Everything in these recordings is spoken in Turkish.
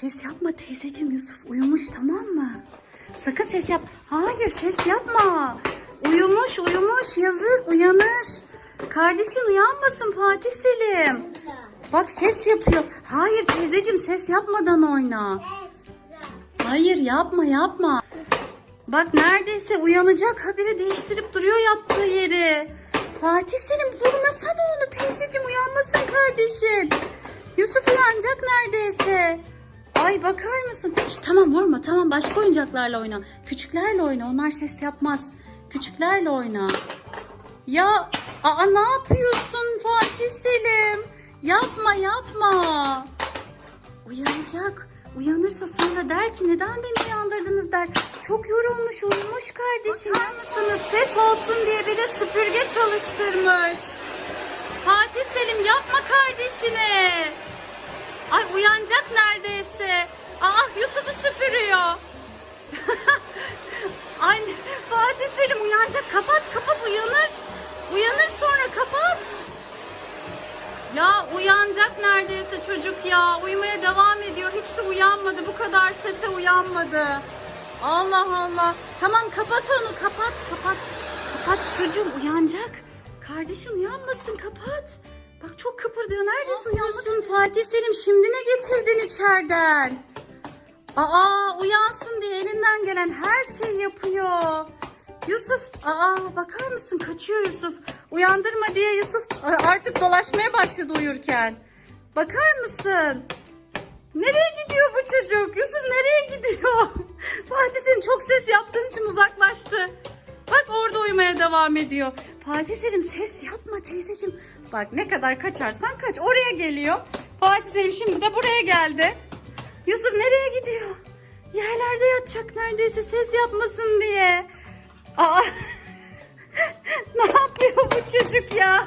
Ses yapma teyzeciğim Yusuf uyumuş tamam mı? Sakın ses yap. Hayır ses yapma. Uyumuş uyumuş yazık uyanır. Kardeşin uyanmasın Fatih Selim. Bak ses yapıyor. Hayır teyzeciğim ses yapmadan oyna. Hayır yapma yapma. Bak neredeyse uyanacak haberi değiştirip duruyor yattığı yeri. Fatih Selim vurmasana onu teyzeciğim uyanmasın kardeşin. Yusuf uyanacak neredeyse. Ay bakar mısın? Şş, tamam vurma tamam başka oyuncaklarla oyna. Küçüklerle oyna onlar ses yapmaz. Küçüklerle oyna. Ya aa ne yapıyorsun Fatih Selim? Yapma yapma. Uyanacak. Uyanırsa sonra der ki neden beni uyandırdınız der. Çok yorulmuş uyumuş kardeşim. Bakar mısınız ses olsun diye bir de süpürge çalıştırmış. Fatih Selim yapma kardeşine. Çocuk ya. Uyumaya devam ediyor. Hiç de uyanmadı. Bu kadar sese uyanmadı. Allah Allah. Tamam kapat onu kapat kapat. Kapat çocuğum uyanacak. Kardeşin uyanmasın kapat. Bak çok kıpırdıyor. Neredeyse uyanmasın Fatih Selim. Şimdi ne getirdin içeriden? Aa uyansın diye elinden gelen her şey yapıyor. Yusuf, aa bakar mısın kaçıyor Yusuf. Uyandırma diye Yusuf artık dolaşmaya başladı uyurken. Bakar mısın? Nereye gidiyor bu çocuk? Yusuf nereye gidiyor? Fatih Selim çok ses yaptığın için uzaklaştı. Bak orada uyumaya devam ediyor. Fatih Selim ses yapma teyzeciğim. Bak ne kadar kaçarsan kaç. Oraya geliyor. Fatih Selim şimdi de buraya geldi. Yusuf nereye gidiyor? Yerlerde yatacak neredeyse ses yapmasın diye. Aa, ne yapıyor bu çocuk ya?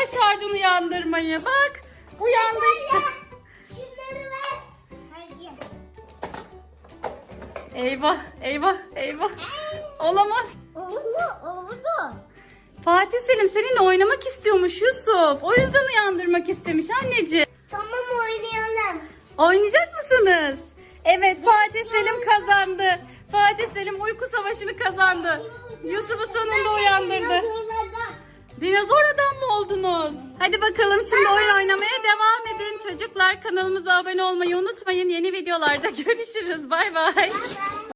Başardın uyandırmayı. Bak uyandı işte. Eyvah eyvah eyvah. Olamaz. Oldu, oldu. Fatih Selim seninle oynamak istiyormuş Yusuf. O yüzden uyandırmak istemiş anneciğim. Tamam oynayalım. Oynayacak mısınız? Evet Fatih Selim kazandı. Fatih Selim uyku savaşını kazandı. Yusuf'u sonunda uyandırdı. Hadi bakalım şimdi oyun oynamaya devam edin. Çocuklar kanalımıza abone olmayı unutmayın. Yeni videolarda görüşürüz. Bay bay.